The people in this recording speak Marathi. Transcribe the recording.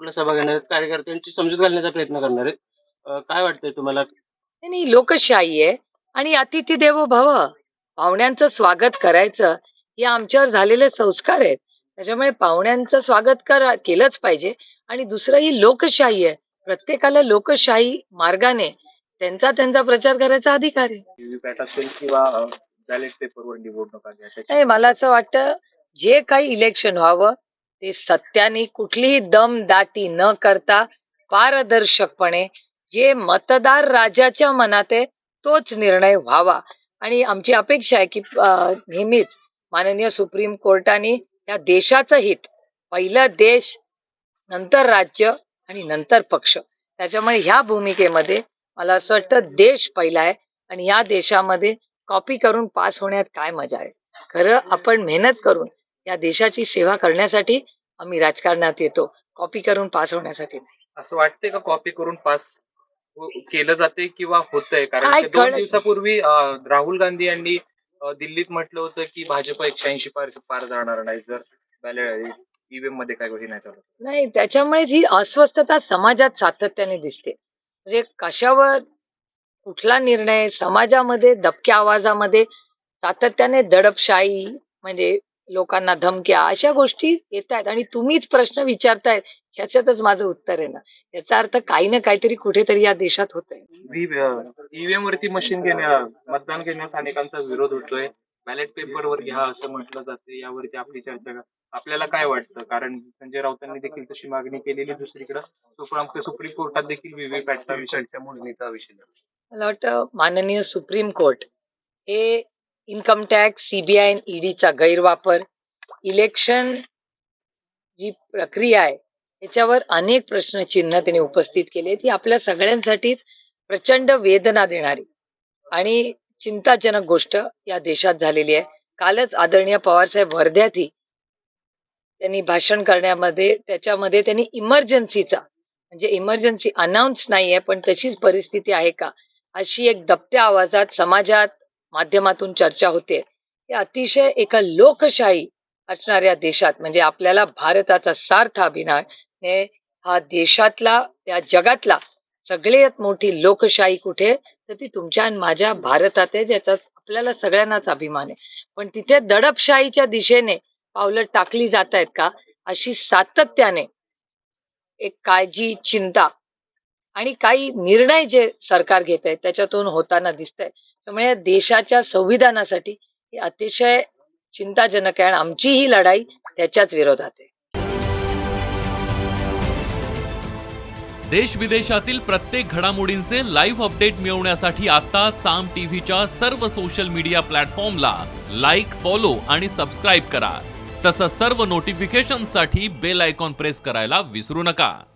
नागपूरला सभा घेणार आहेत कार्यकर्त्यांची समजूत घालण्याचा प्रयत्न करणार आहेत. अं, काय वाटतंय तुम्हाला? नाही, नाही लोकशाही आहे आणि अतिथी देवो भव. पाहुण्यांचं स्वागत करायचं हे आमच्यावर झालेले संस्कार आहेत. त्याच्यामुळे पाहुण्यांचं स्वागत करा केलंच पाहिजे. आणि दुसरं ही लोकशाही आहे. प्रत्येकाला लोकशाही मार्गाने त्यांचा त्यांचा प्रचार करायचा अधिकार आहे. व्हीव्हीपॅट असेल किंवा बॅलेट पेपरवर निवडणुका घ्या त्याच्या- नाही मला असं वाटतं जे काही इलेक्शन व्हावं ते सत्याने कुठलीही दमदाटी न करता पारदर्शकपणे जे मतदार राजाच्या मनात आहे तोच निर्णय व्हावा. आणि आमची अपेक्षा आहे की नेहमीच माननीय सुप्रीम कोर्टाने या देशाचं हित पहिलं देश नंतर राज्य आणि नंतर पक्ष त्याच्यामुळे ह्या भूमिकेमध्ये मला असं वाटतं देश पहिला आहे आणि या देशामध्ये कॉपी करून पास होण्यात काय मजा आहे. खरं आपण मेहनत करून या देशाची सेवा करण्यासाठी आम्ही राजकारणात येतो. कॉपी करून पास होण्यासाठी नाही. असं वाटतंय का कॉपी करून पास केलं जाते किंवा होतंय? कारण काय की दोन दिवसापूर्वी अं, राहुल गांधी यांनी अं, दिल्लीत म्हटलं होतं की भाजप एकशे ऐंशी पार पार जाणार नाही. जर बॅलेट ईव्हीएममध्ये काय गोष्टी नाही चालत नाही त्याच्यामुळेच ही अस्वस्थता समाजात सातत्याने दिसते. म्हणजे कशावर कुठला निर्णय समाजामध्ये दबक्या आवाजामध्ये सातत्याने दडपशाही म्हणजे लोकांना धमक्या अशा गोष्टी येत आहेत आणि तुम्हीच प्रश्न विचारतायत ह्याच्यातच माझं उत्तर आहे ना. याचा अर्थ काही ना काहीतरी कुठेतरी या देशात होत आहे ईव्हीएम वरती मशीन घेण्या मतदान घेण्यास अनेकांचा विरोध होतोय. बॅलेट पेपरवर घ्या असं म्हटलं जाते यावरती आपली चर्चा. आपल्याला काय वाटतं? कारण संजय राऊतांनी देखील तशी मागणी केलेली दुसरीकडे. सुप्रीम सुप्रीम कोर्टात देखील व्हीव्हीपॅटचा विषयाच्या मोजणीचा विषय. मला वाटतं माननीय सुप्रीम कोर्ट हे इन्कम टॅक्स सीबीआय ईडीचा गैरवापर इलेक्शन जी प्रक्रिया आहे याच्यावर अनेक प्रश्नचिन्ह त्यांनी उपस्थित केले. ती आपल्या सगळ्यांसाठीच प्रचंड वेदना देणारी आणि चिंताजनक गोष्ट या देशात झालेली आहे. कालच आदरणीय पवारसाहेब वर्ध्यातही त्यांनी भाषण करण्यामध्ये त्याच्यामध्ये त्यांनी इमर्जन्सीचा म्हणजे इमर्जन्सी अनाऊन्स आहे पण तशीच परिस्थिती आहे का? अशी एक दबत्या आवाजात समाजात माध्यमातून चर्चा होते. हे अतिशय एका लोकशाही असणाऱ्या देशात म्हणजे आपल्याला भारताचा सार्थ अभिनय हा देशातला त्या जगातला सगळ्यात मोठी लोकशाही कुठे? तर ती तुमच्या आणि माझ्या भारतात आहे ज्याचा आपल्याला सगळ्यांनाच अभिमान आहे. पण तिथे दडपशाहीच्या दिशेने पावलं टाकली जात आहेत का? अशी सातत्याने एक काळजी चिंता आणि काही निर्णय जे सरकार घेत आहे त्याच्यातून होताना दिसत आहे त्यामुळे या देशाच्या संविधानासाठी हे अतिशय चिंताजनक आहे आणि आमची ही लढाई त्याच्याच विरोधात आहे. देश विदेशातील प्रत्येक घडामोडींचे लाईव्ह अपडेट मिळवण्यासाठी आता साम टीव्हीच्या सर्व सोशल मीडिया प्लॅटफॉर्मला लाईक फॉलो आणि सबस्क्राईब करा. तसंच सर्व नोटिफिकेशनसाठी बेल आयकॉन प्रेस करायला विसरू नका.